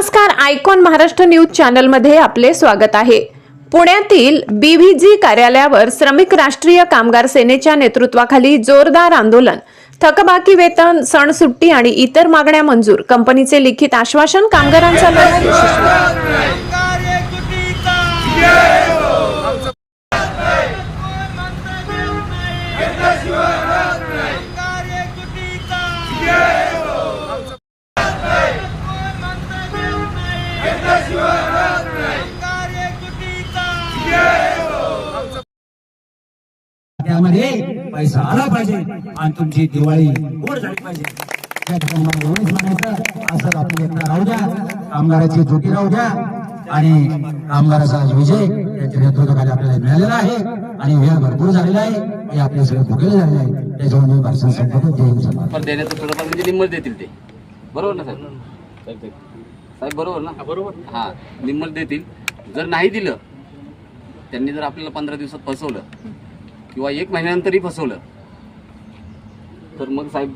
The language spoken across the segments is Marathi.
नमस्कार आयकॉन महाराष्ट्र न्यूज चॅनलमध्ये आपले स्वागत आहे. पुण्यातील बीव्हीजी कार्यालयावर श्रमिक राष्ट्रीय कामगार सेनेच्या नेतृत्वाखाली जोरदार आंदोलन थकबाकी वेतन सण सुट्टी आणि इतर मागण्या मंजूर कंपनीचे लिखित आश्वासन कामगारांचा लढा त्यामध्ये पैसा आला पाहिजे आणि तुमची दिवाळी गोड झाली पाहिजे. त्या ठिकाणी मला एवढंच म्हणायचं असं आपली एकता राहू द्या. कामगाराची ज्योती राहू द्या. आणि कामगाराचा आज विजय त्यांच्या नेतृत्वाखाली आपल्याला मिळालेला आहे. आणि वेळ भरपूर झालेला आहे. हे आपले सगळे भोगले झालेले आहे त्याच्यामुळे मी भाषण संपवतो. जय हिंद. समाज पण देण्याचं थोडंफार म्हणजे निम्मल देतील ते. बरोबर ना साहेब? साहेब बरोबर ना? बरोबर. हां निम्मल देतील. जर नाही दिलं त्यांनी जर आपल्याला पंधरा दिवसात फसवलं किंवा एक महिन्यानंतरही फसवलं तर मग साहेब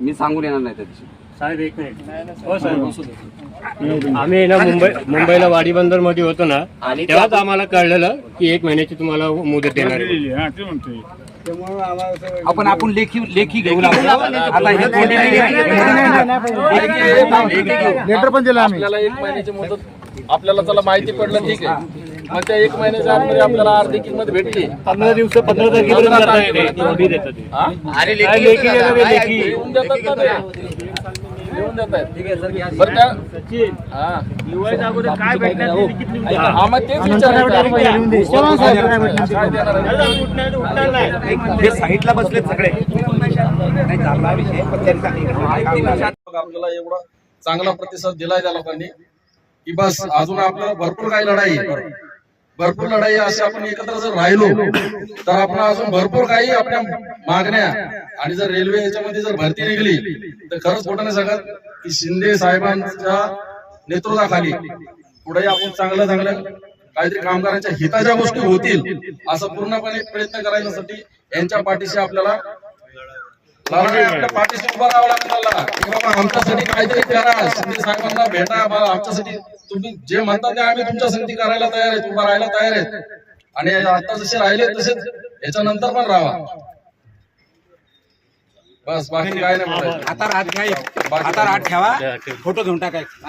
मी सांगून येणार नाही त्या दिवशी. साहेब एक मिनिट. हो साहेब. आम्ही ना मुंबई मुंबईला वाडी बंदरमध्ये होतो ना आणि तेव्हाच आम्हाला कळलेलं की एक महिन्याची तुम्हाला मुदत देणार आपण आपण लेखी लेखी घेऊ लागलो. आता हे लेटर पण दिलं आम्ही. आपल्याला एक महिन्याची मुदत आपल्याला चला माहिती पडलं ठीक आहे. मग त्या एक महिन्याच्या आतमध्ये आपल्याला अर्धी किंमत भेटली. पंधरा दिवस पंधरा तारखेपर्यंत करता येते. लेखी लेखी लेखी. देतात ना ते. लिहून देत आहेत बरं त्या हा दिवाळीच्या अगोदर काय भेटणार ते लिखित लिहून द्या. हा, मग तेच विचारायचं आहे. काय देणार आहे? उठणार तर उठणार नाही. हे साईडला बसले सगळे नाही चालला विषय पण त्यांचा मग आपल्याला एवढा चांगला प्रतिसाद दिलाय त्या लोकांनी की बस अजून आपल्याला भरपूर काही लढाई आहे. भरपूर लढाई अशी असे आपण एकत्र जर राहिलो तर आपण अजून भरपूर काही आपल्या मागण्या आणि जर रेल्वे याच्यामध्ये जर भरती निघली तर खरंच खोटं नाही सांगत की शिंदे साहेबांच्या नेतृत्वाखाली पुढे आपण चांगलं चांगलं काहीतरी कामगारांच्या हिताच्या गोष्टी होतील असं पूर्णपणे प्रयत्न करायसाठी यांच्या पाठीशी आपल्याला पाठीशी उभा राहावं लागेल आमच्यासाठी काहीतरी करा शिंदे साहेबांना भेटा आमच्यासाठी तुम्ही जे म्हणता ते आम्ही तुमच्या संगती करायला तयार आहेत उभा राहायला तयार आहेत. आणि आता जसे राहिले तसेच याच्यानंतर पण राहा. बस बाकी काय नाही. आता रात नाही आता रात ठेवा. फोटो घेऊन टाकायचं